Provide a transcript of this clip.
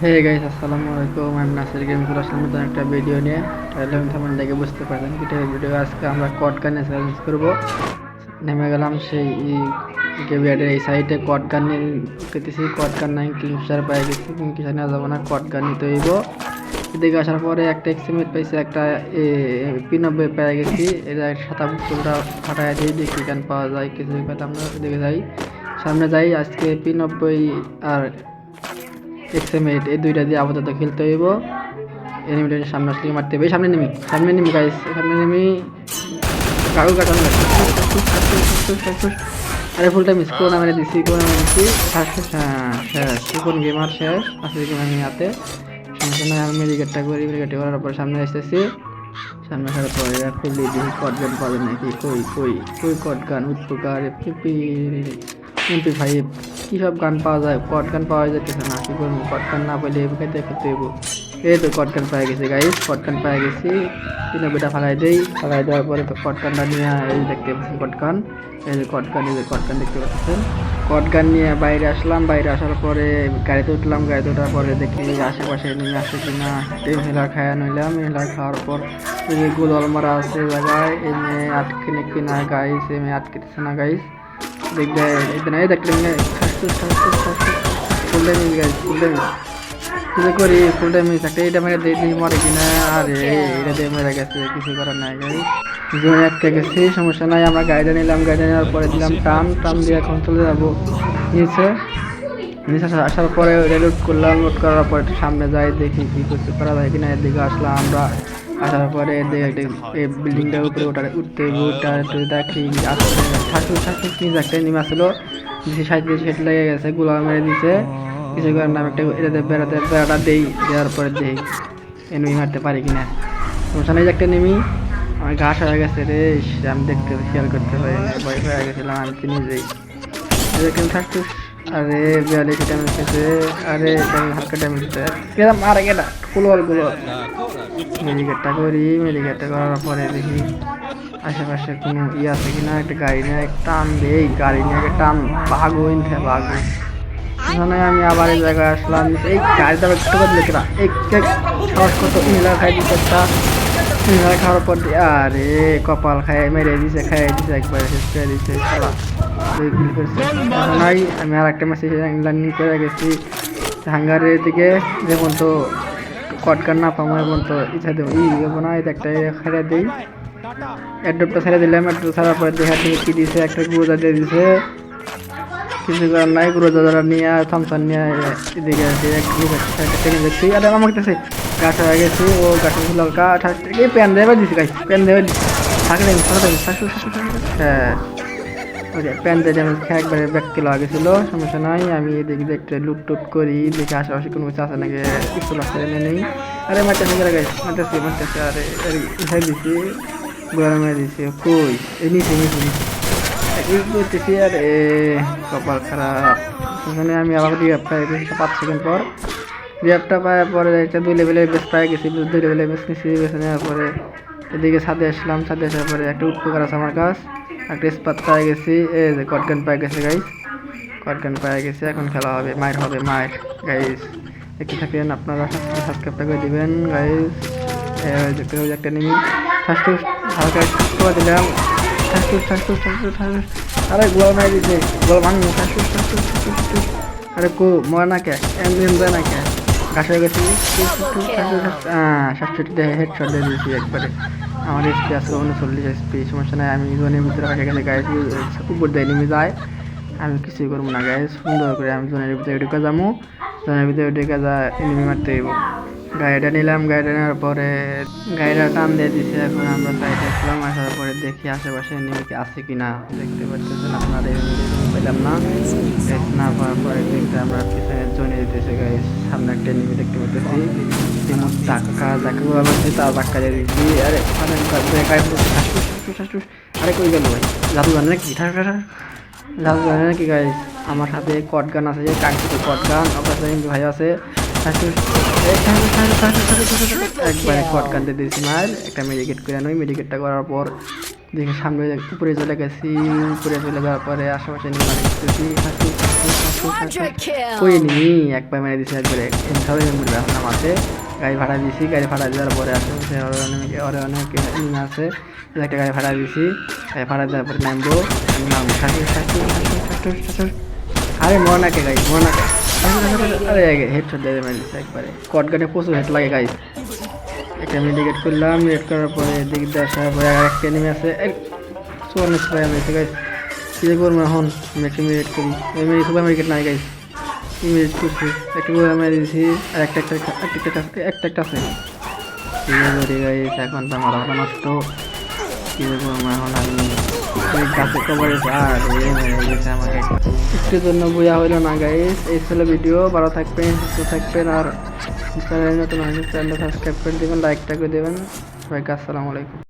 Hey guys আসসালামু আলাইকুম আমি নাসির গেম চলে আসলাম নতুন একটা ভিডিও নিয়ে। তাহলে আমি তেমন দেখে বুঝতে পারছেন এটা ভিডিও আজকে আমরা কট গান চ্যালেঞ্জ করব। নেমে গেলাম সেই গেবিয়ার্ডের এই সাইডে কট গান নিয়ে পেতেছি কট গান নাই কিংফিশার পাই গেছি। কিংফিশার নিয়ে যাব না কট গান নিতে হইব। এদিকে আসার পরে একটা এক্সিমেট পাইছি, একটা পি নব্বই পেয়ে গেছি। এটা সাতা বুকটা ফাটাই দিয়ে দেখি গান পাওয়া যায় কিছু পেতাম না। এদিকে যাই। সামনে যাই, আজকে পি নব্বই আর এক্সএমএইট এই দুইটা দিয়ে আপাতত খেলতে হইব। এনিমিটার সামনে আসলে মারতে হবে সামনে নেমি সামনে নেমি গাইস সামনে নেমি। কাগজ কাটানো আরে ফুল টাইম স্কোর নামে দিছি কোন নামে দিছি। শেষ শেষ কোন গেমার শেষ? আসলে গেম আমি হাতে। সমস্যা নয় আমি মেডিকেটটা করি মেডিকেটটা করার পর সামনে আসতেছি। সামনে আসার পরে খুললি দিই কট গান পাবে নাকি? কই কই কই কট গান, উৎপকার এমপি এমপি ফাইভ কী সব গান পাওয়া যায়? কট গান পাওয়া যাইতেছে না কি করব? কট গান না পেলে খাইতে খেতে হইব। এই তো কট গান পাই গেছি গাইস কট গান পাই গেছি। তিনটা বেটা ফালাই দেই। ফালাই দেওয়ার পরে কট গানটা নিয়ে এই দেখতে পাচ্ছি কট গান। এই যে কট গান, এই যে কট গান দেখতে পাচ্ছেন। কট গান নিয়ে বাইরে আসলাম। বাইরে আসার পরে গাড়িতে উঠলাম। গাড়িতে ওঠার পরে দেখি আশেপাশে নেমে আসে কিনা হেলার খায়া নইলাম। হেলার খাওয়ার পর গোলাল মারা আছে জায়গায় মেয়ে আটকে নাকি না গাইস এই মেয়ে আটকেতেছে না গাইস কিছু করি ফুল ড্যামেজ একটা মেরে দিয়ে দিয়ে মরে কিনা আরে এটা দিয়ে মেরে গেছে কিছু করার নাই গেছি সমস্যা নাই আমরা গাড়িটা নিলাম গাড়িটা নেওয়ার পরে দিলাম টান টান দিয়ে এখন চলে যাব নিচে নিচে আসা- আসার পরে লোড করলাম লোড করার পরে সামনে যাই দেখি কি করতে করা যায় কিনা এদিকে আসলাম আমরা আসার পরে বিল্ডিংটার উপরে ওটা উঠতে একটু দেখি কি একটা আসলো বেশি সাইড সেট লেগে গেছে, গুলা মেরে দিছে। কিছু করার নাম একটা এটাতে বেড়াতে, বেড়াটা দেই, দেওয়ার পরে দেই। এনুই মারতে পারি কিনা? সমস্যা যে একটা নেমি আমার ঘাস হয়ে গেছে রে আমি দেখতে খেয়াল করতে পারি হয়ে গেছিলাম আমি তো নিজেই। এরকম থাকতিস আরে বিয়াল্লিশ ড্যামেজ খেয়েছে আরে হালকা ড্যামেজ মারা গেলা কুলোয়াল মেডিকেটটা করি, মেডিকেটটা করার পরে দেখি আশেপাশে কোনো ই আছে কিনা, একটা গাড়ি নিয়ে এক টান দেই গাড়ি নিয়ে একটা টান বাঘো ইনতে বাঘো এখানে আমি আবার এই জায়গায় আসলাম, এই গাড়িটা একটু বদলে কিনা এই কেক সাহস কত? ইনলার খাই দিচ্ছে একটা। ইনলার খাওয়ার পর আরে, কপাল খায় মেরে দিছে খাই দিছে, একবার শেষ করে দিছে আমি আর একটা মেসেজ লার্নিং করে গেছি। হাঙ্গারের দিকে, যেমন তো কটকার না পাবো এবং তো ইচ্ছা দেবো ই দেবো না এটা একটা খেলে দিই। অ্যাড্রপটা ছেড়ে দিলাম, অ্যাড্রপ ছাড়ার পরে দেখা থেকে কি দিয়েছে একটা গুঁড়ো দিয়ে দিয়েছে কিছু করার নাই গুঁড়ো দাদা নিয়ে, থমসন নিয়ে, এদিকে দেখছি। আরে আমার কাছে গাছ হয়ে গেছে, ও গাছের লঙ্কা এই প্যান দেবে দিছি গাছ প্যান দেবে থাকলে হ্যাঁ ওই যে প্যান দিয়ে যেমন খেয়ে একবারে ব্যাক কিলো গেছিল সমস্যা নাই, আমি এদিকে একটু লুট টুট করি, দেখি আশেপাশে কোনো কিছু আছে নাকি পিস্তল আছে এনে নেই। আরে মারতেছে, গেলে গাছ মারতেছে মারতেছে, আরে উঠাই দিছি গরমে দিছি, কই? এই নিচে নিচে নিচে। করতেছি, আর এ কপাল খারাপ। সেখানে আমি আবার রিয়াপ পাই পাঁচ সেকেন্ড পর। রিয়াপটা পাওয়ার পরে একটা দুই লেভেলের বেশ পাই গেছি, দুই লেভেলের বেশ নিচ্ছি বেছে নেওয়ার পরে এদিকে ছাদে আসলাম, ছাদে আসার পরে একটা উপকার আছে আমার কাছ। একটা স্পাত পাই গেছি, এই যে কটগান পাই গেছে গাইস কটগান পাই গেছে, এখন খেলা হবে, মায়ের হবে, মায়ের গাইস একটু থাকেন, আপনারা সাবস্ক্রাইবটা করে দিবেন গাইস দেখতে একটা নিমি। ফার্স্ট হালকা করে দিলাম। ঠাকুর আরে, গোল মারি দিছে, গোল ঠাকুর আরে, কো, মরে না কে? এমন না কে? হয়ে গেছি। সাতষট্টি হেডশট দিয়ে দিয়েছি একবারে। আমার এসপি আছে উনচল্লিশ এসপি সমস্যা নাই। আমি জোনের ভিতরে কাছে গেলে গায়ে উপর দেয় নেমে যায়। আমি কিছুই করব না গায়ে সুন্দর করে আমি জোনের ভিতরে ঢুকে যাব। জোনের ভিতরে ঢুকে যা এনিমি মারতে হইব। গাড়িটা নিলাম গাড়িটা নেওয়ার পরে গাড়িটা টান দিয়ে দিছে, এখন আমরা সাইডে আসলাম আসার পরে দেখি আশেপাশে এনিমি কি আছে কিনা দেখতে পাচ্ছেন আপনারা পেলাম না। না পাওয়ার পরে দেখতে আমরা পিছনে জনে দিতেছে গাড়ি সামনে একটা এনিমি দেখতে পাচ্ছি ধাক্কা ধাক্কা মারছি তার ধাক্কা দিয়ে দিচ্ছি। আরে আরে, কই গেল, ভাই? জাদু গান নাকি? ঠাস ঠাস জাদু গান নাকি গাইস আমার সাথে কট গান আছে, কাঙ্ক্ষিত কট গান আপনার ভাই আছে। একবারে কট কানতে দিয়েছি মার একটা মেডিকেট করে আনো মেডিকেটটা করার পর দেখে সামনে উপরে চলে গেছি উপরে চলে যাওয়ার পরে আশেপাশে নিয়ে মারি kill. কই নি? এক পায়ে মেরে দিছি একবারে। সবাই মেরে এখন আমাতে গাড়ি ভাড়া দিছি গাড়ি ভাড়া দেওয়ার পরে সে ওর অনেক ওর অনেক নিমে আছে। একটা গাড়ি ভাড়া দিছি গাড়ি ভাড়া দেওয়ার পরে নামবো। নাম শাসু আরে মর না কে গাই মর না কে। শাসু, শাসু, শাসু। আরে হেডশট দিয়ে মেরে একবারে। কট গানে প্রচুর হেড লাগে গাইস একটা মেডিকেট করলাম মেডিকেট করার পরে দিক দিয়ে আসার পরে আর একটা নেমে আছে সুবর্ণ সুপার আমি গাইস কি করব এখন? একটা মেডিকেট করি। মেরি সুপার মেডিকেট নাই গাইস ইমেজ করছি। একটা করে মেরে দিয়েছি আর একটা একটা একটা একটা একটা একটা আছে। ঠিক আছে গাইস এখন তো আমার নষ্ট। কি করব এখন আমি? একটু জন্য বোঝা হইল না গাইস এই ছিল ভিডিও ভালো থাকবেন সুস্থ থাকবেন আর চ্যানেল নতুন চ্যানেলটা সাবস্ক্রাইব করে দেবেন লাইকটা করে দেবেন সবাইকে আসসালামু আলাইকুম